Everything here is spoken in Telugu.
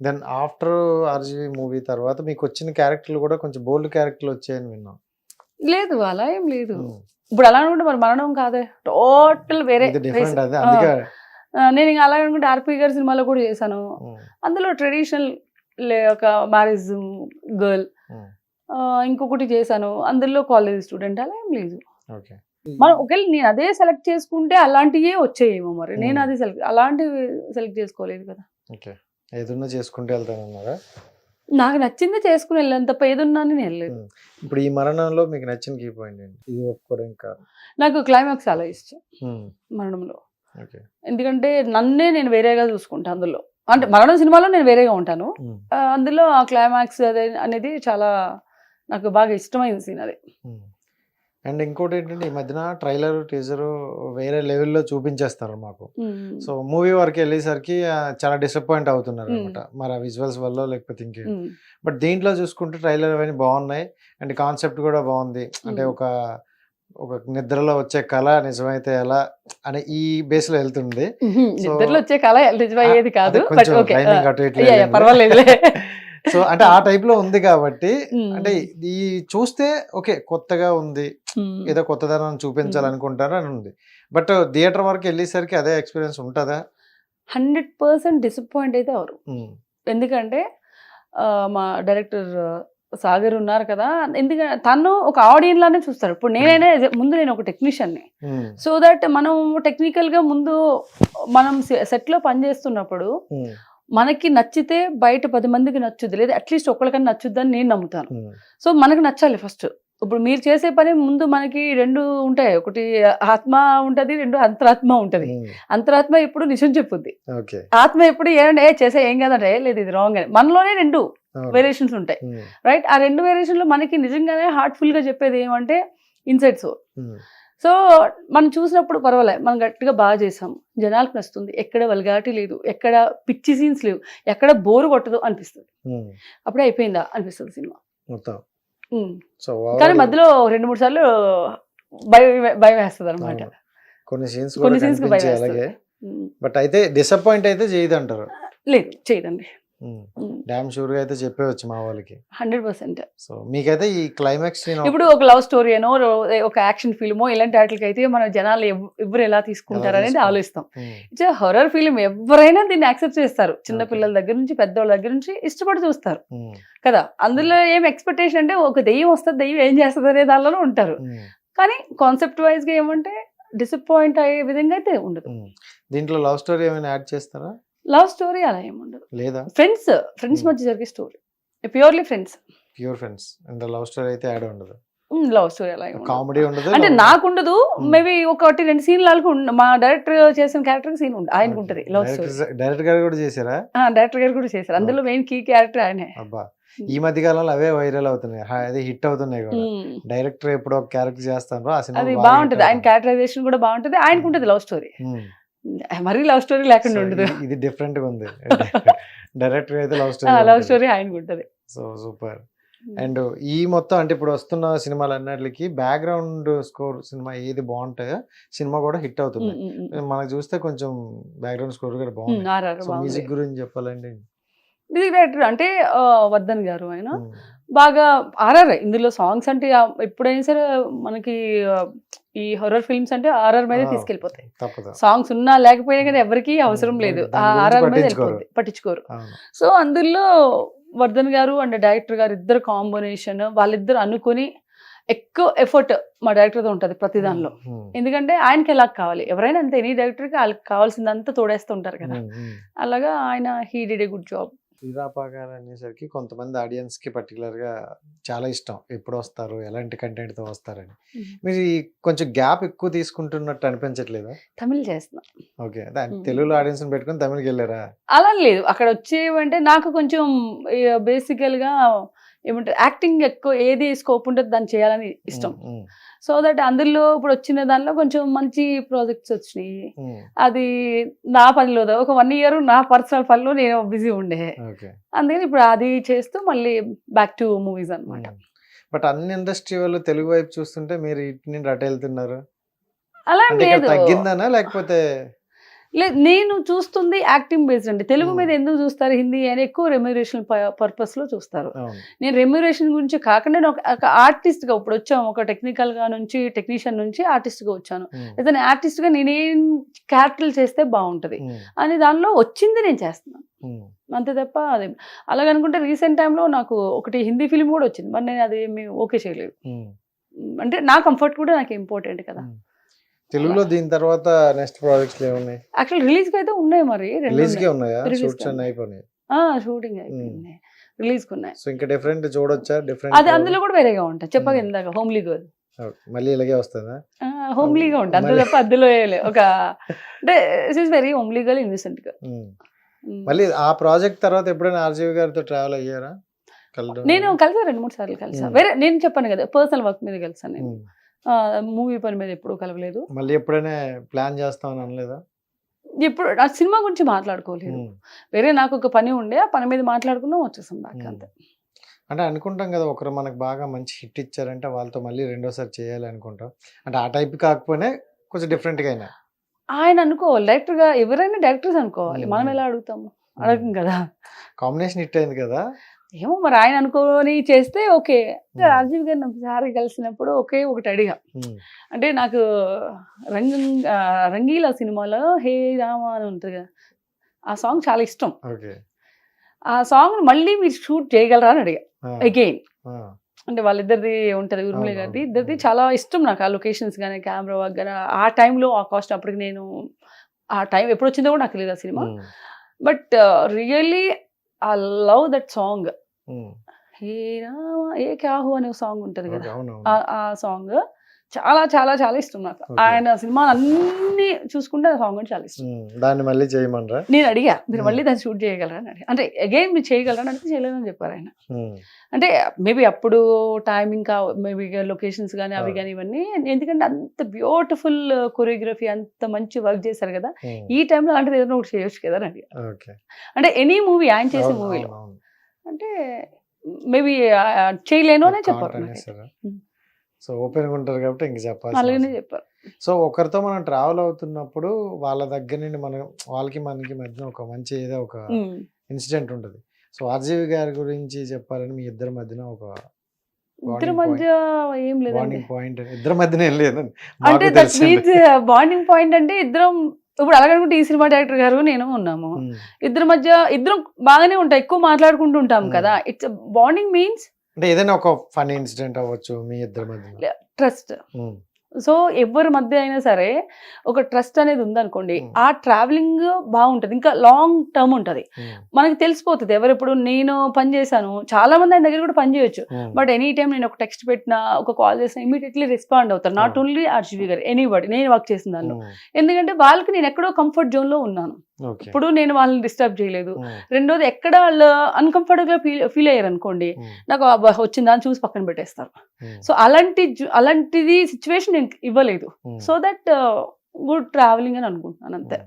దెన్ ఆఫ్టర్ ఆర్జీవి మూవీ తర్వాత మీకు వచ్చిన క్యారెక్టర్లు కూడా కొంచెం బోల్డ్ క్యారెక్టర్లు వచ్చాయని విన్నాం. లేదు అలా ఏం లేదు. ఉమ్. ఇప్పుడు అలా అనుకుంటే మరి మరణం కాదే? టోటల్ వేరే నేను ఇంకా అలా అనుకుంటే ఆర్పి గారి సినిమాలో కూడా చేశాను. ఉమ్, అందులో ట్రెడిషనల్ ఒక మ్యారేజ్ గర్ల్ ఉమ్, ఇంకొకటి చేశాను. అందులో కాలేజ్ స్టూడెంట్ అలా ఏం లేదు. మనం ఒకవేళ నేను అదే సెలెక్ట్ చేసుకుంటే అలాంటివే వచ్చాయేమో మరి. నేను Hmm. అది సెలెక్ట్ అలాంటివి సెలెక్ట్ చేసుకోలేదు కదా. ఓకే ఏదన్నా చేసుకుంటూ వెళ్తానన్నారా? నాకు నచ్చింది చేసుకుని వెళ్ళాను తప్ప ఏదున్నా నేను వెళ్ళలేదు. ఇప్పుడు ఈ మరణంలో మీకు నచ్చిన కీ పాయింట్ ఏంటి? ఇది ఒప్పుకోవడం ఇంకా నాకు క్లైమాక్స్ చాలా ఇష్టం మరణంలో. ఎందుకంటే నన్నే నేను వేరేగా చూసుకుంటాను అందులో. అంటే మరణం సినిమాలో నేను వేరేగా ఉంటాను. అందులో ఆ క్లైమాక్స్ అదే అనేది చాలా నాకు బాగా ఇష్టమైన సీన్ అది. అండ్ ఇంకోటి ఏంటంటే ఈ మధ్యన ట్రైలర్ టీజర్ వేరే లెవెల్లో చూపించేస్తారు మాకు. సో మూవీ వరకు వెళ్ళేసరికి చాలా డిసప్పాయింట్ అవుతున్నారు అనమాట మరి ఆ విజువల్స్ వల్ల లేకపోతే ఇంకే. బట్ దీంట్లో చూసుకుంటే ట్రైలర్ అవన్నీ బాగున్నాయి. అండ్ కాన్సెప్ట్ కూడా బాగుంది. అంటే. ఒక ఒక నిద్రలో వచ్చే కళ నిజమైతే ఎలా అనే ఈ బేస్లో వెళ్తుంది నిద్రలో వచ్చే కళ నిజమయ్యేది కాదు. అదే సో అంటే ఆ టైప్లో ఉంది కాబట్టి అంటే ఈ చూస్తే ఓకే కొత్తగా ఉంది. ఏదో కొత్తదనం చూపించాలనుకుంటారు అని ఉంది. బట్ థియేటర్ వరకు వెళ్ళేసరికి అదే ఎక్స్పీరియన్స్ ఉంటుందా? హండ్రెడ్ పర్సెంట్ డిసప్పాయింట్ అయితే అవరు. ఎందుకంటే మా డైరెక్టర్ సాగర్ ఉన్నారు కదా ఎందుకంటే తను ఒక ఆడియన్ లానే చూస్తారు. ఇప్పుడు నేనైనా ముందు నేను ఒక టెక్నీషియన్ని. సో దట్ మనం టెక్నికల్గా ముందు మనం సెట్లో పనిచేస్తున్నప్పుడు మనకి నచ్చితే బయట పది మందికి నచ్చుద్ది లేదా అట్లీస్ట్ ఒక్కరికన్నా నచ్చుద్దని నేను నమ్ముతాను. సో మనకు నచ్చాలి ఫస్ట్ ఇప్పుడు మీరు చేసే పని ముందు మనకి రెండు ఉంటాయి. ఒకటి ఆత్మ ఉంటది రెండు అంతరాత్మ ఉంటది. అంతరాత్మ ఎప్పుడు నిజం చెప్పుద్ది. ఆత్మ ఎప్పుడు ఏమంటే ఏ చేసే ఏం కాదంటే "ఏ, లేదు ఇది రాంగ్ అని. మనలోనే రెండు. వేరియేషన్స్ ఉంటాయి. రైట్ ఆ రెండు వేరియేషన్లో మనకి నిజంగానే హార్ట్ఫుల్గా చెప్పేది ఏమంటే ఇన్సైట్స్ ఉమ్, సో మనం చూసినప్పుడు పర్వాలే మనం గట్టిగా బాగా చేసాం. జనాలకు నచ్చుతుంది. ఎక్కడ వల్గాటి లేదు ఎక్కడ పిచ్చి సీన్స్ లేవు ఎక్కడ బోరు కొట్టదు అనిపిస్తుంది. అప్పుడే అయిపోయిందా అనిపిస్తుంది సినిమా. కానీ మధ్యలో రెండు మూడు సార్లు భయం భయం వేస్తుంది అనమాట. కొన్ని సీన్స్ కొన్ని భయం. అలాగే. బట్ అయితే డిసప్పాయింట్ అయితే చేయదు అంటారు లేదు చేయదండి. డ్యామ్ షూర్గా అయితే చెప్పేవచ్చు మా వాళ్ళకి. హండ్రెడ్ పర్సెంట్ సో మీకైతే ఈ క్లైమాక్స్ ఇప్పుడు ఒక లవ్ స్టోరీ అనో ఒక యాక్షన్ ఫిల్మో ఇలాంటి వాటికి అయితే మన జనాలు ఎవ్- ఎవరు ఎలా తీసుకుంటారు అనేది. ఆలోచిస్తాం. ఇట్స్ హర్రర్ ఫిల్మ్ ఎవరైనా దీన్ని యాక్సెప్ట్ చేస్తారు. చిన్న. పిల్లల దగ్గర నుంచి పెద్దవాళ్ళ దగ్గర నుంచి ఇష్టపడి చూస్తారు. కదా? అందులో ఏం ఎక్స్పెక్టేషన్ అంటే ఒక దెయ్యం వస్తుంది దెయ్యం ఏం చేస్తుంది అనే దానిలోనే ఉంటారు. కానీ కాన్సెప్ట్ వైజ్గా ఏమంటే డిసప్పాయింట్ అయ్యే విధంగా అయితే ఉండదు. దీంట్లో లవ్ స్టోరీ ఏమైనా యాడ్ చేస్తారా? లవ్ స్టోరీ అలా ఏమి ఉండదు. లేదా? Friends friends Hmm. మధ్య జరిగే story. Purely friends pure friends. అంటే లవ్ స్టోరీ అయితే యాడ్ ఉండదు. లవ్ స్టోరీ అలా ఉండదు. కామెడీ ఉండదు అంటే నాకుండదు Hmm. మేబీ ఒకటి రెండు సీన్ లాగా మా డైరెక్టర్ చేసిన క్యారెక్టర్ సీన్ ఉంటుంది ఆయనకు ఉంటుంది లవ్ స్టోరీ. డైరెక్టర్ గారు కూడా చేశారా? డైరెక్టర్ గారు కూడా చేశారు. అందులో మెయిన్ కీ క్యారెక్టర్ ఆయనే. అబ్బా. ఈ మధ్య కాలంలో అవే వైరల్ అవుతున్నాయి. అదే హిట్ అవుతున్నాయి కూడా. Hmm. డైరెక్టర్ ఎప్పుడు ఒక క్యారెక్టర్ చేస్తాను అది బాగుంటది. ఆయన. క్యారెక్టరైజేషన్ కూడా బాగుంటది. ఆయనకు ఉంటుంది లవ్ స్టోరీ. Hmm. మరీ లవ్ స్టోరీ లేకుండా ఉండదు. ఇది- డిఫరెంట్గా ఉంది. డైరెక్టర్ అయితే లవ్ స్టోరీ లవ్ స్టోరీ ఆయనకు ఉంటుంది. So super. అండ్ ఈ మొత్తం అంటే ఇప్పుడు వస్తున్న సినిమాలు అన్నిటికి బ్యాక్గ్రౌండ్ స్కోర్ సినిమా ఏది బాగుంటాయో సినిమా కూడా హిట్ అవుతుంది. మనకు చూస్తే కొంచెం బ్యాక్గ్రౌండ్ స్కోర్ కూడా బాగుంది. మ్యూజిక్ గురించి చెప్పాలండి. మ్యూజిక్ డైరెక్టర్ అంటే వర్ధన్ గారు ఆయన. బాగా ఆర్ఆర్ ఇందులో సాంగ్స్ అంటే ఎప్పుడైనా సరే మనకి ఈ హొరర్ ఫిల్మ్స్ అంటే ఆర్ఆర్ మీదే తీసుకెళ్ళిపోతాయి. సాంగ్స్ ఉన్నా లేకపోయినా కానీ ఎవరికి అవసరం లేదు. ఆ ఆర్ఆర్ మీద. వెళ్ళిపోద్ది పట్టించుకోరు. సో అందులో వర్ధన్ గారు అండ్ డైరెక్టర్ గారు ఇద్దరు కాంబినేషన్ వాళ్ళిద్దరు అనుకుని ఎక్కువ ఎఫర్ట్ మా డైరెక్టర్తో ఉంటుంది ప్రతి దానిలో. ఎందుకంటే ఆయనకి ఎలా కావాలి? ఎవరైనా అంతే ఎనీ డైరెక్టర్కి వాళ్ళకి కావాల్సిందంతా తోడేస్తుంటారు కదా. ఉమ్, ఉమ్. అలాగా ఆయన he did a good job శ్రీరాపాగారు అనేసరికి కొంతమంది ఆడియన్స్కి పర్టికులర్గా చాలా ఇష్టం. ఎప్పుడు వస్తారు ఎలాంటి కంటెంట్తో వస్తారని మీరు ఈ కొంచెం గ్యాప్ ఎక్కువ తీసుకుంటున్నట్టు అనిపించట్లేదా? తమిళ్ చేస్తున్నా. ఓకే. తెలుగులో ఆడియన్స్ పెట్టుకుని తమిళకి వెళ్ళారా అలా లేదు. అక్కడ వచ్చేవంటే నాకు కొంచెం బేసికల్గా ఏమంటారు యాక్టింగ్ ఎక్కువ ఏది స్కోప్ ఉంటుంది దాన్ని చేయాలని ఇష్టం. సో దట్ అందులో ఇప్పుడు వచ్చిన దానిలో కొంచెం మంచి ప్రాజెక్ట్స్ వచ్చినాయి. అది నా పనిలో ఒక వన్ ఇయర్ నా పర్సనల్ పనిలో నేను బిజీ ఉండే. అందుకని ఇప్పుడు అది చేస్తూ మళ్ళీ బ్యాక్ టు మూవీస్ అన్నమాట. బట్ అన్ని ఇండస్ట్రీ వాళ్ళు తెలుగు వైపు చూస్తుంటే మీరు ఇటు నుండి అటు వెళ్తున్నారు అలా లేదు. తగ్గిందనా లేకపోతే లేదు నేను చూస్తుంది యాక్టింగ్ బేస్డ్ అండి. తెలుగు. మీద ఎందుకు చూస్తారు హిందీ అని ఎక్కువ రెమ్యూరేషన్ పర్పస్లో చూస్తారు. నేను రెమ్యూరేషన్ గురించి కాకుండా నేను ఒక- ఒక ఆర్టిస్ట్గా ఇప్పుడు వచ్చాము. ఒక టెక్నికల్గా నుంచి టెక్నీషియన్ నుంచి ఆర్టిస్ట్గా వచ్చాను. ఏదైనా ఆర్టిస్ట్గా నేనేం క్యారెక్టర్లు చేస్తే బాగుంటది. అని దానిలో వచ్చింది నేను చేస్తున్నాను. అంతే తప్ప అదే. అలాగనుకుంటే రీసెంట్ టైంలో నాకు ఒకటి హిందీ ఫిల్మ్ కూడా వచ్చింది. మరి నేను అది ఓకే చేయలేదు. అంటే నా కంఫర్ట్ కూడా నాకు ఇంపార్టెంట్ కదా. తెలుగులో దీని తర్వాత నెక్స్ట్ ప్రాజెక్ట్స్ ఏమున్నాయి? యాక్చువల్ రిలీజ్కి అయితే ఉన్నాయి మరి రిలీజ్ కే ఉన్నాయా? షూట్స్ అన్ని అయిపోయినాయి. షూటింగ్ అయిపోయింది రిలీజ్కి ఉన్నాయి. సో ఇంకా డిఫరెంట్ చూడొచ్చా? డిఫరెంట్ అది అందులో కూడా వేరేగా ఉంటాయి. చెప్పగా Hmm. ఇందాక హోమ్లీ గర్ల్ మళ్ళీ ఇలాగే వస్తుందా? హోమ్లీగా ఉంటుంది అందులో తప్ప అందులో వేయలే ఒక అంటే ఇస్ వెరీ హోమ్లీ గర్ల్ ఇన్నోసెంట్గా. మళ్ళీ ఆ ప్రాజెక్ట్ తర్వాత ఎప్పుడైనా ఆర్జీవి గారితో ట్రావెల్ అయ్యారా? నేను కలిసా రెండు మూడు సార్లు కలిసా. Hmm. వేరే నేను చెప్పాను కదా పర్సనల్ వర్క్ మీద కలిసాను నేను. ఉమ్. మూవీ పని మీద ఎప్పుడూ కలవలేదు. మళ్ళీ ఎప్పుడైనా ప్లాన్ చేస్తామని అనలేదా? ఇప్పుడు ఆ సినిమా గురించి మాట్లాడుకోలేదు. వేరే నాకు ఒక పని ఉండే ఆ పని మీద మాట్లాడుకున్నాం వచ్చేసాం బ్యాక్. అంతే. అంటే అనుకుంటాం కదా ఒకరు మనకు బాగా మంచి హిట్ ఇచ్చారంటే వాళ్ళతో మళ్ళీ రెండోసారి చేయాలి అనుకుంటాం. అంటే ఆ టైప్ కాకపోయినా కొంచెం డిఫరెంట్గా అయినా. ఆయన అనుకోవాలి. డైరెక్టర్గా ఎవరైనా డైరెక్టర్స్ అనుకోవాలి. మనం. ఎలా అడుగుతాము? అడగం కదా. కాంబినేషన్ హిట్ అయింది కదా. ఏమో మరి ఆయన అనుకోని చేస్తే ఓకే. ఉమ్. రాజీవ్ గారిని ఒకసారి కలిసినప్పుడు ఒకే ఒకటి అడిగా. ఉమ్. అంటే నాకు రంగ రంగీలా సినిమాలో హే రామ అని ఉంటుంది కదా ఆ సాంగ్ చాలా ఇష్టం. ఆ సాంగ్ మళ్ళీ మీరు షూట్ చేయగలరా అని అడిగా. అగైన్ అంటే వాళ్ళిద్దరిది ఉంటుంది ఉర్మిళ గారిది. ఇద్దరిది చాలా ఇష్టం నాకు ఆ లొకేషన్స్ కానీ కెమెరా వర్క్ కానీ ఆ టైంలో ఆ కాస్ట్ అప్పటికి నేను ఆ టైం ఎప్పుడు వచ్చిందో కూడా నాకు తెలియదు ఆ cinema. But really I love that song. Hey Rama ఏ క్యాహు అనే సాంగ్ ఉంటుంది కదా ఆ- సాంగ్ చాలా చాలా చాలా ఇష్టం నాకు. ఆయన సినిమా అన్ని చూసుకుంటే ఆ సాంగ్ చాలా ఇష్టం. దాన్ని మళ్ళీ చేయమనరా? నేను అడిగా మీరు. మళ్ళీ దాన్ని షూట్ చేయగలరా అని అంటే అగైన్ మీరు చేయగలరా అంటే చేయలేదని చెప్పారు ఆయన. అంటే మేబీ అప్పుడు టైమింగ్ కా మేబీ లొకేషన్స్ కానీ అవి. కానీ ఇవన్నీ ఎందుకంటే అంత బ్యూటిఫుల్ కొరియోగ్రఫీ అంత మంచి వర్క్ చేశారు కదా ఈ టైంలో అంటే ఏదైనా ఒకటి చేయొచ్చు కదా అని అంటే ఎనీ మూవీ ఆయన చేసే మూవీలో. అంటే మేబీ చేయలేను అనే చెప్పారు. సో ఓపెన్గా ఉంటారు కాబట్టి ఇంక చెప్పాలి అలాగనే చెప్పారు. సో ఒకరితో మనం ట్రావెల్ అవుతున్నప్పుడు వాళ్ళ దగ్గర నుండి మనం వాళ్ళకి మనకి మధ్య ఒక మంచి ఏదో ఒక. ఇన్సిడెంట్ ఉంటుంది. సో ఆర్జీవి గారి గురించి చెప్పాలని మీ ఇద్దరి మధ్యన ఒక ఇద్దరి మధ్య ఏం లేదండి. బాండింగ్ పాయింట్ ఇద్దరి మధ్యన ఏం లేదు అంటే దట్ మీన్స్ బాండింగ్ పాయింట్ అంటే ఇద్దరం ఇప్పుడు అలాగనుకుంటే ఈ సినిమా డైరెక్టర్ గారు నేను ఉన్నాము. ఇద్దరి మధ్య ఇద్దరం బాగానే ఉంటాం ఎక్కువ మాట్లాడుకుంటూ ఉంటాం. కదా. ఇట్స్ బాండింగ్ మీన్స్ అంటే ఏదైనా ఒక ఫన్ ఇన్సిడెంట్ అవ్వచ్చు మీ ఇద్దరి మధ్యన ట్రస్ట్ సో ఎవరి మధ్య అయినా సరే ఒక ట్రస్ట్ అనేది ఉందనుకోండి. ఆ ట్రావెలింగ్ బాగుంటది. ఇంకా లాంగ్ టర్మ్ ఉంటది. మనకి తెలిసిపోతుంది. ఎవరెప్పుడు నేను పని చేశాను చాలా మంది ఆయన దగ్గర కూడా పని చేయొచ్చు. బట్ ఎనీ టైం నేను ఒక టెక్స్ట్ పెట్టినా ఒక కాల్ చేసినా ఇమీడియట్లీ రెస్పాండ్ అవుతారు. నాట్. ఓన్లీ ఆర్జీవి గారు ఎనీబడి నేను వర్క్ చేసిన దానిలో. ఉమ్, ఎందుకంటే వాళ్ళకి నేను ఎక్కడో కంఫర్ట్ జోన్లో ఉన్నాను. ఇప్పుడు నేను వాళ్ళని డిస్టర్బ్ చేయలేదు. రెండోది ఎక్కడ వాళ్ళు అన్కంఫర్టబుల్గా ఫీల్ ఫీల్ అయ్యారు అనుకోండి నాకు వచ్చిందా అని చూసి పక్కన పెట్టేస్తారు. సో అలాంటి అలాంటిది సిచ్యువేషన్ నేను ఇవ్వలేదు. సో దట్ గుడ్ ట్రావెలింగ్ అని అనుకుంటున్నాను అంతే.